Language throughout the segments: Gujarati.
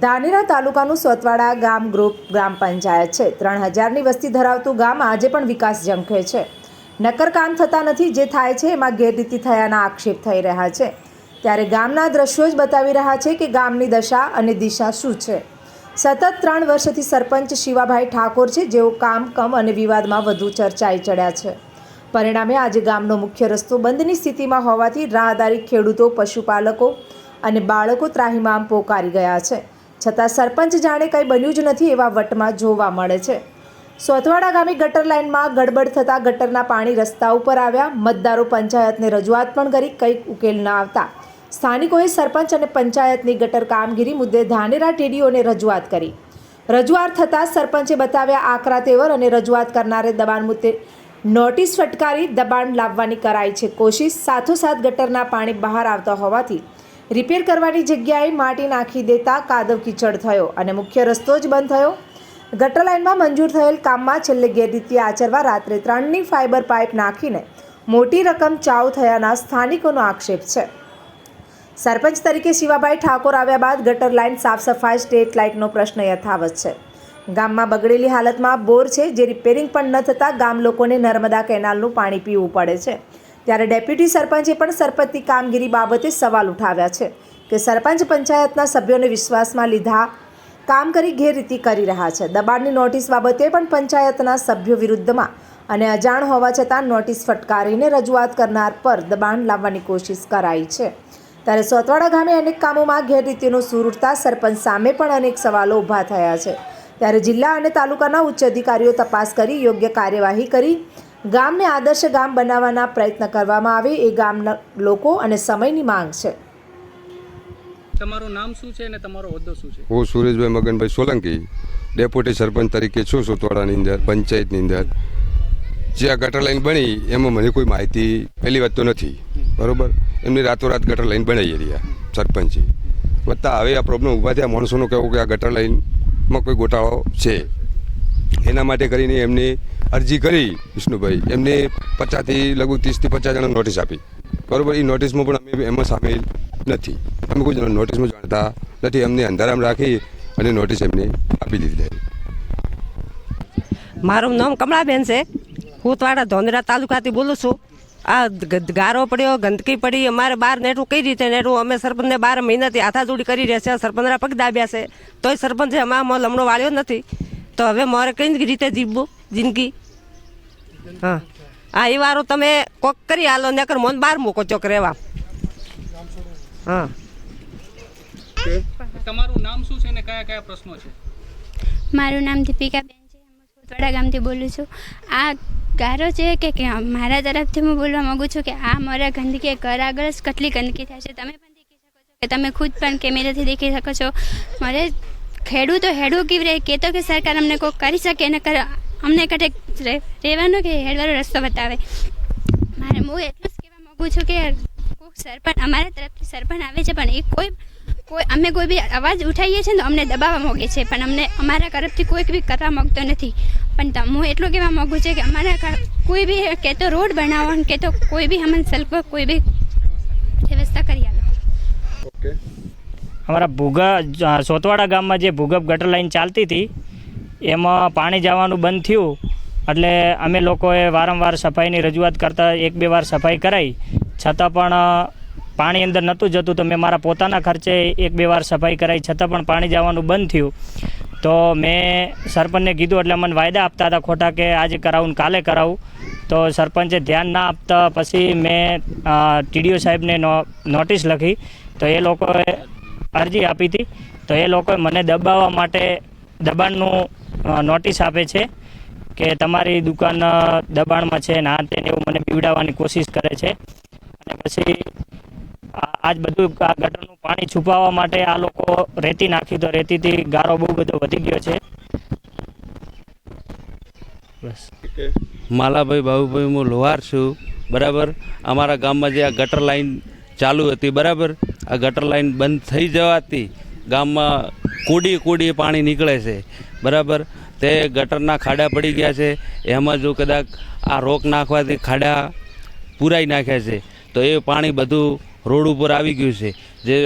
ધાનેરા તાલુકાનું સોતવાડા ગામ ગ્રુપ ગ્રામ પંચાયત છે. ત્રણ હજારની વસ્તી ધરાવતું ગામ આજે પણ વિકાસ ઝંખે છે. નક્કર કામ થતા નથી જે થાય છે એમાં ગેરરીતિ થયાના આક્ષેપ થઈ રહ્યા છે. ત્યારે ગામના દ્રશ્યો જ બતાવી રહ્યા છે કે ગામની દશા અને દિશા શું છે. સતત ત્રણ વર્ષથી સરપંચ શિવાભાઈ ઠાકોર છે જેઓ કામ, કમ અને વિવાદમાં વધુ ચર્ચાએ ચડ્યા છે. પરિણામે આજે ગામનો મુખ્ય રસ્તો બંધની સ્થિતિમાં હોવાથી રાહદારી ખેડૂતો, પશુપાલકો અને બાળકો ત્રાહિમામ પોકારી ગયા છે. છતાં સરપંચ જાણે કંઈ બન્યું જ નથી એવા વટમાં જોવા મળે છે. સોથવાડા ગામે ગટર લાઇનમાં ગડબડ થતાં ગટરના પાણી રસ્તા ઉપર આવ્યા. મતદારો પંચાયતને રજૂઆત પણ કરી, કંઈક ઉકેલ ન આવતા. સ્થાનિકોએ સરપંચ અને પંચાયતની ગટર કામગીરી મુદ્દે ધાનેરા ટીડીઓને રજૂઆત કરી. રજૂઆત થતાં સરપંચે બતાવ્યા, આકરા તેવર અને રજૂઆત કરનારે દબાણ મુદ્દે નોટિસ ફટકારી દબાણ લાવવાની કરાઈ છે. કોશિશ સાથોસાથ ગટરના પાણી બહાર આવતા હોવાથી રિપેર કરવાની જગ્યાએ માટી નાખી દેતા કાદવ કીચડ થયો અને મુખ્ય રસ્તો જ બંધ થયો. ગટર લાઇનમાં મંજૂર થયેલ કામમાં છેલ્લે ગેરરીતિ આચરવા રાત્રે ત્રણની ફાઇબર પાઇપ નાખીને મોટી રકમ ચાવ થયાના સ્થાનિકોનો આક્ષેપ છે. સરપંચ તરીકે શિવાભાઈ ઠાકોર આવ્યા બાદ ગટર લાઇન સાફ સફાઈ સ્ટ્રીટ લાઇટનો પ્રશ્ન યથાવત છે. ગામમાં બગડેલી હાલતમાં બોર છે, જે રિપેરિંગ પણ ન થતાં ગામ લોકોને નર્મદા કેનાલનું પાણી પીવું પડે છે. ત્યારે ડેપ્યુટી સરપંચે પણ સરપંચની કામગીરી બાબતે સવાલ ઉઠાવ્યા છે કે સરપંચ પંચાયતના સભ્યોને વિશ્વાસમાં લીધા, કામ કરી ગેરરીતિ કરી રહ્યા છે. દબાણની નોટિસ બાબતે પણ પંચાયતના સભ્યો વિરુદ્ધમાં અને અજાણ હોવા છતાં નોટિસ ફટકારીને રજૂઆત કરનાર પર દબાણ લાવવાની કોશિશ કરાઈ છે. ત્યારે સોતવાડા ગામે અનેક કામોમાં ગેરરીતિનો સૂર ઉઠતા સરપંચ સામે પણ અનેક સવાલો ઊભા થયા છે. ત્યારે જિલ્લા અને તાલુકાના ઉચ્ચ અધિકારીઓ તપાસ કરી યોગ્ય કાર્યવાહી કરી ગામને આદર્શ ગામ બનાવવાના પ્રયત્ન કરવામાં આવે એ ગામના લોકો અને સમયની માંગ છે. તમારું નામ શું છે અને તમારો હોદ્દો શું છે? હું સુરેશભાઈ મગનભાઈ સોલંકી ડેપ્યુટી સરપંચ તરીકે છું સોતવાડાની અંદર પંચાયતની અંદર. જે આ ગટર લાઈન બની એમાં મને કોઈ માહિતી પહેલી વાત તો નથી. બરોબર? એમની રાતોરાત ગટર લાઈન બનાવી રહ્યા સરપંચે. વત્તા હવે આ પ્રોબ્લેમ ઊભા થયા માણસોનું કહેવું કે આ ગટર લાઈનમાં કોઈ ગોટાળો છે. એના માટે કરીને એમને અરજી કરી, વિષ્ણુભાઈ. એમને પચાસથી લગભગ ત્રીસથી પચાસ જણા નોટિસ આપી. બરોબર એ નોટિસમાં પણ અમે એમાં સામેલ નથી. અમે કોઈ જણા નોટિસમાં જાણતા નથી. અમને અંધારામાં રાખી અને નોટિસ એમને આપી દીધી મારું નામ કમળાબેન છે. હું હુતવાડા ધોંદરા તાલુકાથી બોલું છું. આ ગારો પડ્યો, ગંદકી પડી. અમારે બહાર નેટું કઈ રીતે નેટું અમે સરપંચને બાર મહિનાથી હાથાજોડી કરી રહ્યા છે સરપંચના પગ દાબ્યા છે. તોય સરપંચે અમારા લમણો વાળ્યો નથી. તો હવે મારે કઈ રીતે જીવવું? જિંદગી? હા. હા એ વારો તમે કોક કરી હાલો નકર મોન બહાર મૂકો ચોક રેવા હા. તમારું નામ શું છે અને કયા કયા પ્રશ્નો છે? મારું નામ દીપિકાબેન છે. હું સોતવાડા ગામથી બોલું છું. આ ગારો છે કે કે મારા તરફથી હું બોલવા માગું છું કે આ મારા ગંદકી ઘર આગળ જ કેટલી ગંદકી થાય છે? તમે પણ દેખી શકો છો કે તમે ખુદ પણ કેમેરાથી દેખી શકો છો. મારે ખેડૂતો હેડું કેવી રહે? કે તો કે સરકાર અમને કોઈ કરી શકે ને કર અમને કટે રહેવાનો કે હેડવાનો રસ્તો બતાવે. મારે હું એટલું જ કહેવા માગું છું કે કોઈક સરપંચ અમારા તરફથી સરપંચ આવે છે પણ એ કોઈ કોઈ અમે કોઈ બી અવાજ ઉઠાવીએ છીએ ને તો અમને દબાવવા માગે છે પણ અમને અમારા તરફથી કોઈક બી કરવા માગતો નથી. પણ તમ- હું એટલું કહેવા માગું છું કે અમારા કોઈ બી કે તો રોડ બનાવો કે તો કોઈ બી અમને સલ્પ કોઈ બી વ્યવસ્થા કરી આલો અમારા ભૂગા સોતવાડા ગામમાં જે ભૂગર્ભ ગટર લાઈન ચાલતી હતી એમાં પાણી જવાનું બંધ થયું. એટલે અમે લોકોએ વારંવાર સફાઈની રજૂઆત કરતાં એક બે વાર સફાઈ કરાઈ. છતાં પણ પાણી અંદર નહોતું જતું તો મેં મારા પોતાના ખર્ચે એક બે વાર સફાઈ કરાઈ. છતાં પણ પાણી જવાનું બંધ થયું. તો મેં સરપંચને કીધું, એટલે મને વાયદા આપતા હતા ખોટા કે આજે કરાવું કાલે કરાવું. તો સરપંચે ધ્યાન ના આપતા પછી મેં ટીડીઓ સાહેબને નોટિસ લખી. તો એ લોકોએ અરજી આપી હતી. તો એ લોકોએ મને દબાવવા માટે દબાણનું નોટિસ આપે છે કે તમારી દુકાન દબાણમાં છે ના તેને એવું મને પીવડાવવાની કોશિશ કરે છે. અને પછી આ- આજ બધું આ ગટરનું પાણી છુપાવવા માટે આ લોકો રેતી નાખી તો રેતીથી ગારો બહુ બધો વધી ગયો છે. બસ. માલાભાઈ બાબુભાઈ હું લોહાર છું. બરાબર? અમારા ગામમાં જે આ ગટર લાઈન ચાલુ હતી બરાબર? આ ગટર લાઈન બંધ થઈ જવાથી ગામમાં કુડી કુડી પાણી નીકળે છે. બરાબર? તે ગટરના ખાડા પડી ગયા છે. એમાં જો કદાચ આ રોક નાખવાથી ખાડા પુરાઈ નાખ્યા છે. તો એ પાણી બધું રોડ ઉપર આવી ગયું છે. જે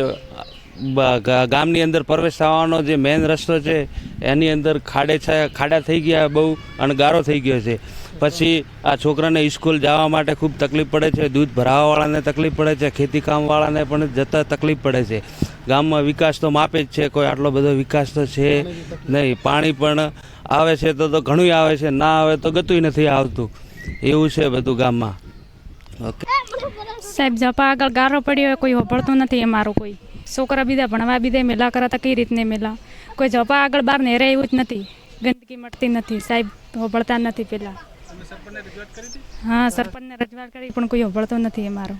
ગામની અંદર પ્રવેશ થવાનો જે મેઇન રસ્તો છે, એની અંદર ખાડે ખાડા થઈ ગયા બહુ અને ગારો થઈ ગયો છે. પછી આ છોકરાને સ્કૂલ જવા માટે ખૂબ તકલીફ પડે છે, દૂધ ભરાવાવાળાને તકલીફ પડે છે ખેતી કામવાળાને પણ જતા તકલીફ પડે છે. ગામમાં વિકાસ તો માપે જ છે, કોઈ આટલો બધો વિકાસ તો છે નહીં, પાણી પણ આવે છે તો તો ઘણું આવે છે, ના આવે તો ગતું નથી આવતું. એવું છે બધું ગામમાં. ઓકે સાહેબ, જપા આગળ ગારો પડ્યો હોય, કોઈ હોભળતું નથી અમારું કોઈ. છોકરા બીજા ભણવા બીજા મેલા કરાતા કઈ રીતને મેલા? કોઈ જપા આગળ બહાર નેરે એવું જ નથી. ગંદકી મટતી નથી. સાહેબ, હોભળતા નથી પેલા. હા સરપંચને રજૂઆત કરી પણ કોઈ હોભળતું નથી અમારું